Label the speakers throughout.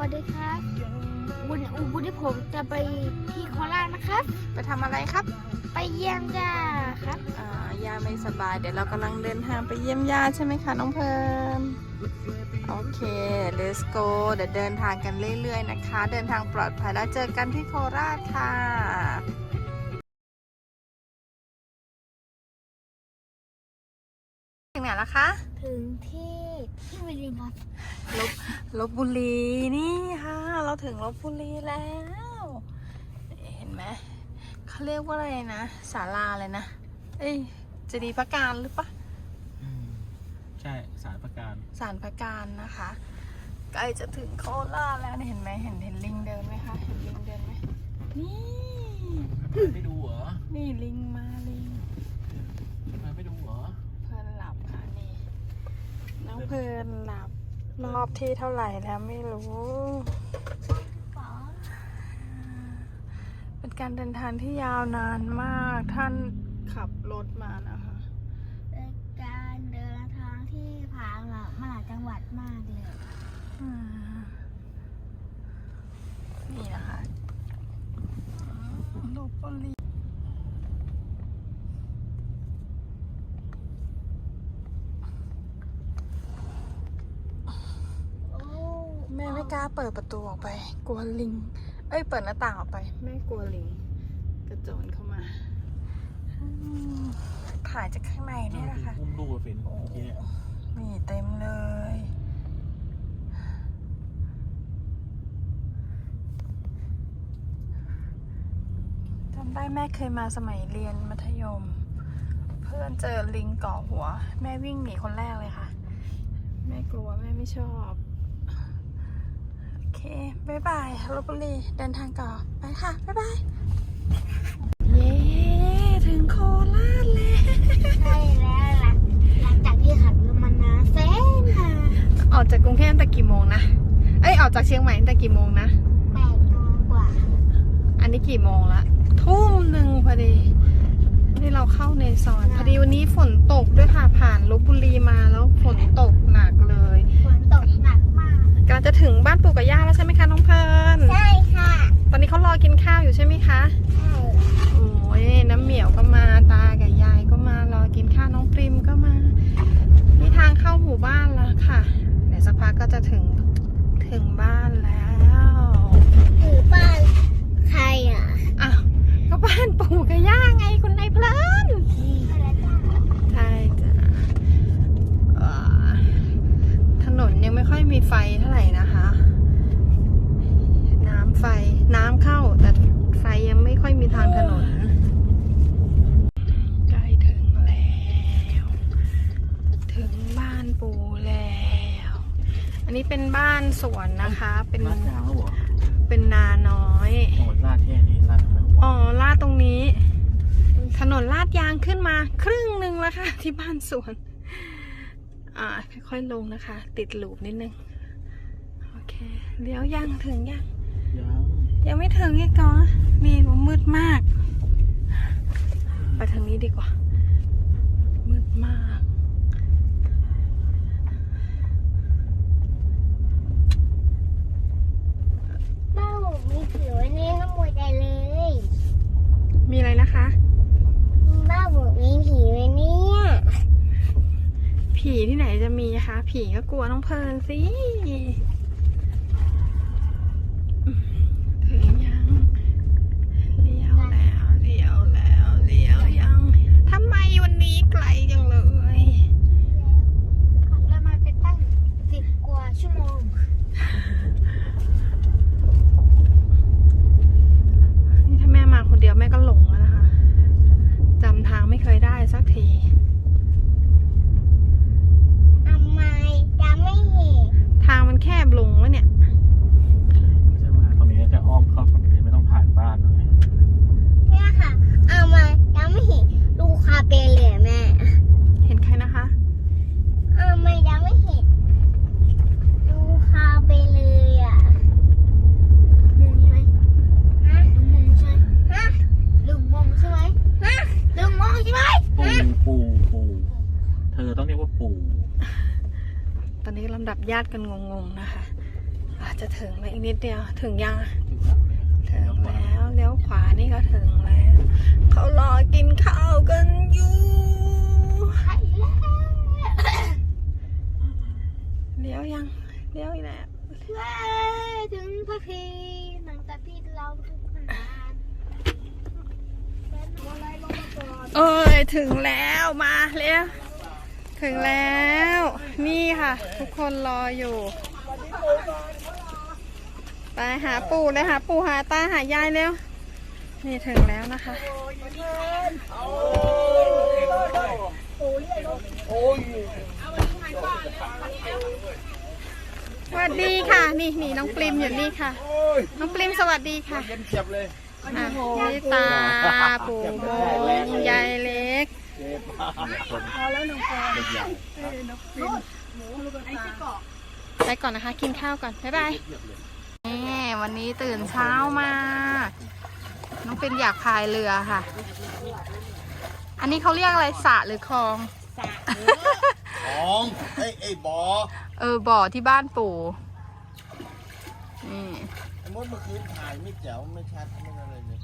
Speaker 1: วัสดีครับวันวันนี้ผมจะไปที่โคราชนะครับ
Speaker 2: ไปทำอะไรครับ
Speaker 1: ไปเยี่ยมย่าครับ
Speaker 2: อ่าย่าไม่สบาย เดี๋ยวเรากำลังเดินทางไปเยี่ยมย่าใช่ไหมคะน้องเพลิร์นโอเค let's go เดี๋ยวเดินทางกันเรื่อยๆนะคะ เดินทางปลอดภัยแล้วเจอกันที่โคราชค่ะถึงไหนแล้วคะ
Speaker 1: ถึงที่ ที่วิลินครับ
Speaker 2: ลบลบบุรีนี่ค่ะ เราถึงลบบุรีแล้ว เห็นไหมเขาเรียกว่าอะไรนะศาลาเลยนะ เอ้ยเจะดีย์พระการหรือปะ
Speaker 3: อืมใช่สารประการ
Speaker 2: ศาลพระการนะคะใกล้จะถึงโคราชแล้วเนี่ยเห็นไหมเห็นเห็นลิงเดินไหมคะเห็นลิงเดินไหมนี่
Speaker 3: ไม่ดูเหรอ
Speaker 2: นี่ลิงมาลิง
Speaker 3: ทำไมไม่ดูเหรอ
Speaker 2: เพลินหลับค่ะนี่น้อง เพลินหลับรอบที่เท่าไหร่แล้วไม่รู้ เป็นการเดินทางที่ยาวนานมากท่านขับรถมานะคะ
Speaker 1: เป็นการเดินทางที่ผ่านมาหลายจังหวัดมากเลย
Speaker 2: อืมนี่นะคะลบบุรี
Speaker 1: โอ้
Speaker 2: แม่ไม่กล้า เปิดประตูออกไป กลัวลิง เอ้ย เปิดหน้าต่างออกไปแม่กลัวลิง กระโจนเข้ามาอืมถ่ายจากข้างในนี่แหละค่ะ
Speaker 3: อุ้มลูกมาเป็นเมื่อกี้เนี่ย
Speaker 2: นี่เต็มเลย จำได้แม่เคยมาสมัยเรียนมัธยม เพื่อนเจอลิงเกาะหัว แม่วิ่งหนีคนแรกเลยค่ะ แม่กลัวแม่ไม่ชอบโอ เคบ๊ายบายลบบุรีเดินทางต่อไปค่ะบ๊ายบาย เย้ถึงโคราชแล้ว
Speaker 1: ใช่แล้วหลังหลังจากที่ขับรถมานานแสนนาน
Speaker 2: ออกจากกรุงเทพตั้งแต่กี่โมงนะ เอ้ยออกจากเชียงใหม่ตั้งแต่กี่โมงนะ
Speaker 1: แปดโมงกว่า
Speaker 2: อันนี้กี่โมงละ ทุ่มหนึ่งพอดี นี่เราเข้าในซอยพอดีวันนี้ฝนตกด้วยค่ะผ่านลบบุรีมาแล้วฝนตกหนักเลย
Speaker 1: ฝนตกหนักมาก
Speaker 2: กำลัง จะถึงบ้านปู่กับย่าแล้วใช่ไหมคะน้องเพลิร์น
Speaker 1: ใช่ค่ะ
Speaker 2: ตอนนี้เขารอกินข้าวอยู่ใช่ไหมคะ
Speaker 1: ใช่
Speaker 2: โอ้ยน้ำเหมียวก็มาตากับยายก็มารอกินข้าวน้องปริมก็มานี่ทางเข้าหมู่บ้านแล้วค่ะเดี๋ยวสักพักก็จะถึงถึงบ้านแล้ว
Speaker 1: ถือบ้านใครอะ
Speaker 2: อ้าวก็บ้านปู่กับย่าไงคุณนายเพลิน
Speaker 1: ไปแล้วจ้า
Speaker 2: ใช่จ้ะเอ่อถนนยังไม่ ค่อยมีไฟเท่าไหร่นะคะ น้ำไฟน้ำเข้าแต่ไฟยังไม่ค่อยมีทางถนนใกล้ถึงแล้ว ถึงบ้านปู่แล้ว อันนี้เป็นบ้านสวนนะคะ เป็น
Speaker 3: ลาดยางแล้วเหรอ
Speaker 2: เป็นนาน้อย
Speaker 3: โอ้ยลาดแค่นี้ลาดทำไมวะ
Speaker 2: อ๋อลาดตรงนี้ ถนนลาดยางขึ้นมา ครึ่งหนึ่งแล้วค่ะ ที่บ้านสวน อ่าค่อยๆลงนะคะ ติดหลูปนิดนึง โอเคเลี้ยวยังถึงยัง
Speaker 3: ยัง
Speaker 2: ยังไม่ถึงอีกเหรอนี่มืดมาก ไปทางนี้ดีกว่า มืดมาก
Speaker 1: บ้านผมมีผิวอันนี้น้ำมวยใจเลย
Speaker 2: มีอะไรนะคะ
Speaker 1: บ้านผมมีผีไหมเนี่ย
Speaker 2: ผีที่ไหนจะมีคะ ผีก็กลัวน้องเพลินสิ ถึงยัง เลี้ยวแล้ว เลี้ยวแล้ว เลี้ยวยัง ทำไมวันนี้ไกลจังเลย
Speaker 1: ขับรถมาไปตั้งสิบกว่าชั่วโมง
Speaker 2: นี่ถ้าแม่มาคนเดียวแม่ก็หลงแล้วนะคะจำทางไม่เคยได้สักที
Speaker 1: ทำไมจะไม่เห็น
Speaker 2: ทางมันแคบลงวะเนี่ย
Speaker 3: จะมาตรงนี้จะอ้อมเข้าฝั่งนี้ไม่ต้องผ่านบ้านเลย
Speaker 1: แม่ค่ะเอามาจะไม่เห็นลูกคาเปเลยอะแม่
Speaker 2: เห็นใครนะคะ
Speaker 1: เอามาจะไม่เห็นลูกคาเปเลยอะลุงใช่ไหมฮะลุงมงใช่ฮะลุงมงใช่ไหมฮะลุงมงใช่ไหม
Speaker 3: ปูปูปูเธ อต้องเรียกว่าปู
Speaker 2: ตอนนี้ลำดับญาติกันงงๆนะคะอะจะถึงแล้วอีกนิดเดียวถึงยังถึงแล้วเลี้ยวขวานี่ก็ถึงแล้ว เขารอกินข้าวกันอยู่
Speaker 1: ใช่แล้ว
Speaker 2: เลี้ยวยังเลี้ยวอีกแล้ว
Speaker 1: เว้ยถึงสักทีหลังจากที่เราทุกคนนานเป็นอะไรลงมาก่อน
Speaker 2: เอ้ยถึงแล้วมาเร็ว ถึงแล้ว นี่ค่ะ ทุกคนรออยู่ ไปหาปู่เลยหาปู่หาตาหายายเร็ว นี่ถึงแล้วนะคะสวัสดีค่ะ นี่นี่น้องปริมอยู่นี่ค่ะ น้องปริมสวัสดีค่ะ
Speaker 3: เย็นเจ็บเลย
Speaker 2: อะนี่ตาปู่โมยายเล็ก
Speaker 3: เจ็บพอแล้วน้องปอนเด็กใหญ่
Speaker 2: ไปก่อนนะคะ กินข้าวก่อน บ๊ายบายนี่วันนี้ตื่นเช้ามา น้องเป็นอยากพายเรือค่ะ อันนี้เขาเรียกอะไรสระหรือคลอง
Speaker 4: ของไอ้ไอ้บอ
Speaker 2: เออบ่อที่บ้านปู่นี่
Speaker 4: ไอ้มดเมื่อคืนถ่ายไม่แจ๋วไม่ชัดไม่อะไรเลย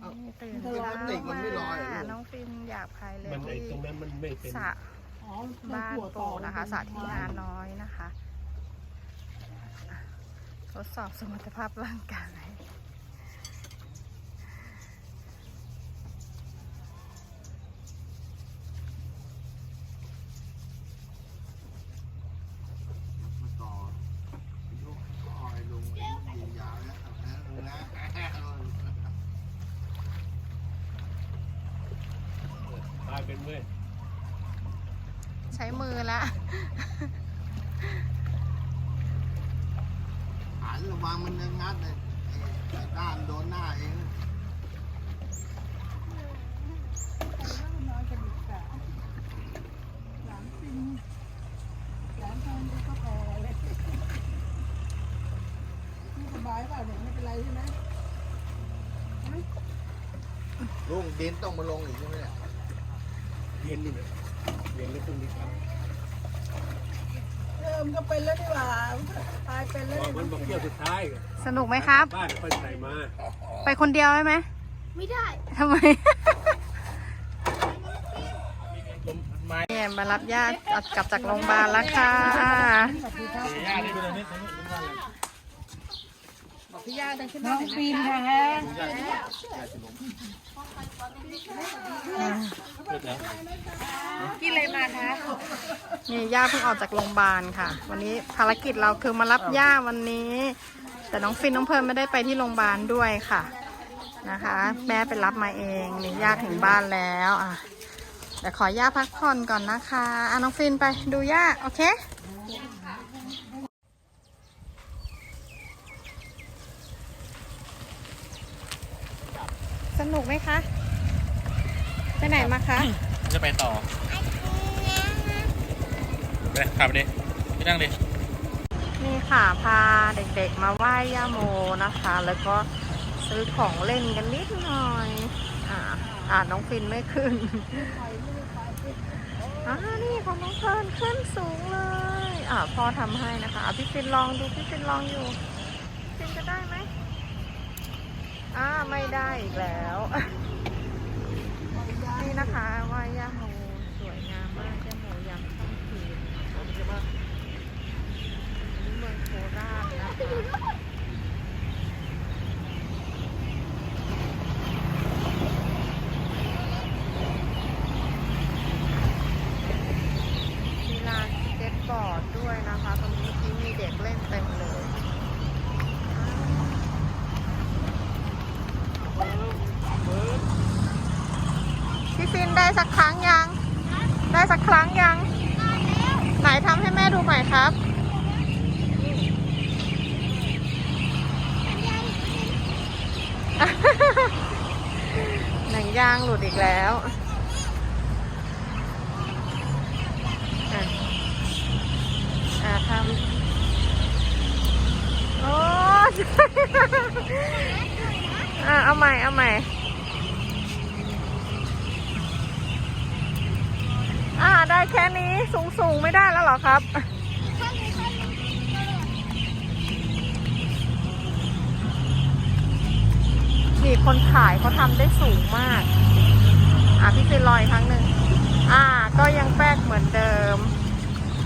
Speaker 2: นี่ ตื่นเช้ามาน้องฟินอยากพายเรือ
Speaker 3: มันไอ้
Speaker 2: ที่
Speaker 3: ตรงนั้นมันไม่เป็น
Speaker 2: สระบ้านปู่นะคะสระที่นาน้อยนะคะอะทดสอบสมรรถภาพร่างกาย
Speaker 4: มาต่อยกคอยลงยิงยาวแล้วนะนะ
Speaker 3: ตาย เป็นเว้ย
Speaker 2: ใช้มือแล้ว
Speaker 4: หันระวังมันจะงัดเลยไอ้ด้านโดนหน้าเองลุงดินต้องมาลงอีกใช่ไหมเนี่ย
Speaker 3: เย็นนี่เนี่ยเย็นแล้วพรุ่งนี้ครับ
Speaker 5: เออมันก็เป็นแล้วนี่หว่าตายเป็นแล้ว
Speaker 3: มันบอกเที่ยวสุดท้าย
Speaker 2: สนุกไหมครับ
Speaker 3: บ้านไปไหนมา
Speaker 2: ไปคนเดียวใช่ไหม
Speaker 1: ไม่ได้
Speaker 2: ทำไม
Speaker 3: ลมไม้
Speaker 2: เนี่ยมารับญาติกลับจากโรงพยาบาลแล้วค่ะ
Speaker 3: ญาตินี่เป็นอะไรนี่
Speaker 5: น้ องฟิล์มแท้
Speaker 2: นี่ย่าเพิ่งออกจากโรงพยาบาลค่ะ วันนี้ภารกิจเราคือมารับย่าวันนี้ แต่น้องฟินน้องเพลิร์นไม่ได้ไปที่โรงพยาบาลด้วยค่ะนะคะ แม่ไปรับมาเองนี่ย่าถึงบ้านแล้วอะเดี๋ยวขอย่าพักผ่อนก่อนนะคะอะน้องฟินไปดูย่าโอเค สนุกไหมคะ ไปไหนมาคะ
Speaker 3: จะไปต่อไปขับดิพี่นั่งดิ
Speaker 2: นี่ค่ะ พาเด็กๆมาไหว้ย่าโมนะคะ แล้วก็ซื้อของเล่นกันนิดหน่อย อ่าอ่าน้องฟินไม่ขึ้นอ่านี่ของน้องเฟิร์นขึ้นสูงเลย อ่าพ่อทำให้นะคะอะพี่ฟินลองดู พี่ฟินลองอยู่ ฟินจะได้ไหม อ่าไม่ได้อีกแล้ว นี่นะคะไหว้ย่าโมสวยงามมากย่าโมยามค่ำคืนะคะนี่เมืองโคราชนะคะมีลานสเก็ตบอร์ดด้วยนะคะ ตรงนี้ที่มีเด็กเล่นเต็มเลยพี่ฟินได้สักครั้งยัง ได้ สักครั้งยัง ไหนทำให้แม่ดูหน่อยครับ หนังยางหลุดอีกแล้วอะทำโอ้ อะเอาใหม่ เอาใหม่ อ่าได้ ได้ แค่นี้สูงสูงไม่ได้แล้วหรอครับ
Speaker 1: นี่
Speaker 2: คนขายเขาทำได้สูงมาก อะพี่ฟินลอยครั้งหนึ่งอ่า ก็ยังแป๊กเหมือนเดิม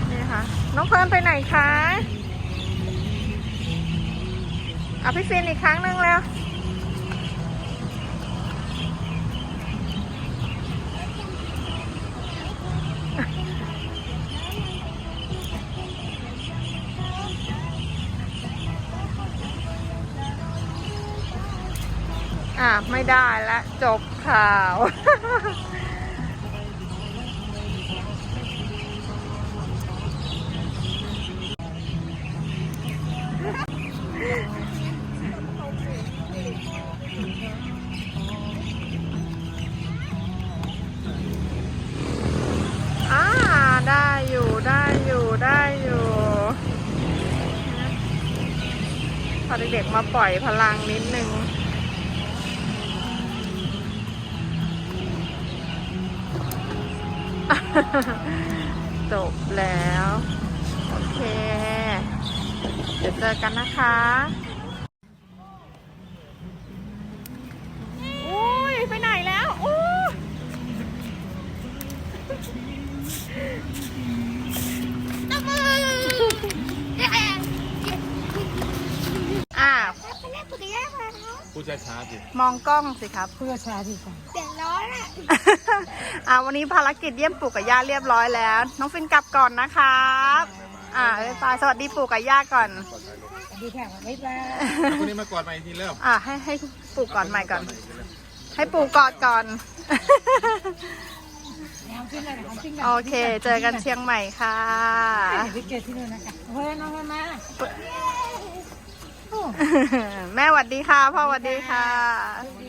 Speaker 2: นี่ค่ะ น้องเพิ่นไปไหนคะ อะพี่ฟินอีกครั้งหนึ่งแล้ว ไม่ได้ละจบข่าว อ่า ได้อยู่ ได้อยู่ ได้อยู่พอเด็กๆมาปล่อยพลังนิดนึง จบแล้ว โอเค เดี๋ยวเจอกันนะคะอุ้ยไปไหนแล้วอู้อ่า
Speaker 1: ไปเล่นปืนแย่มาเขา
Speaker 3: พูดช้าๆสิ
Speaker 2: มองกล้องสิครับ
Speaker 5: เพื่อชาดีกว่า
Speaker 1: เดื อดร้อนอะ
Speaker 2: อ่าวันนี้ภารกิจเยี่ยมปู่กับย่าเรียบร้อยแล้ว น้องฟินกลับก่อนนะครับอ่าบ๊ายบายสวัสดีปู่กับย่าก่อน
Speaker 5: สวัสดีค่ะไม่ได้
Speaker 3: คนนี้มากอดมาอีกทีแล้ว
Speaker 2: อ่าให้ให้ปู่ก่อนใหม่ก่อน ให้ปู่กอดก่อน
Speaker 5: เอาขึ้นเลยเอาขึ้นเลย
Speaker 2: โอเค เจอกันเชียงใหม่ค่ะ
Speaker 5: ไปเจอที่นู่นนะคะเฮ้ยน้องมาโอ้
Speaker 2: แม่หวัดดีค่ะ พ่อหวัดดีค่ะ
Speaker 5: ดีค่ะ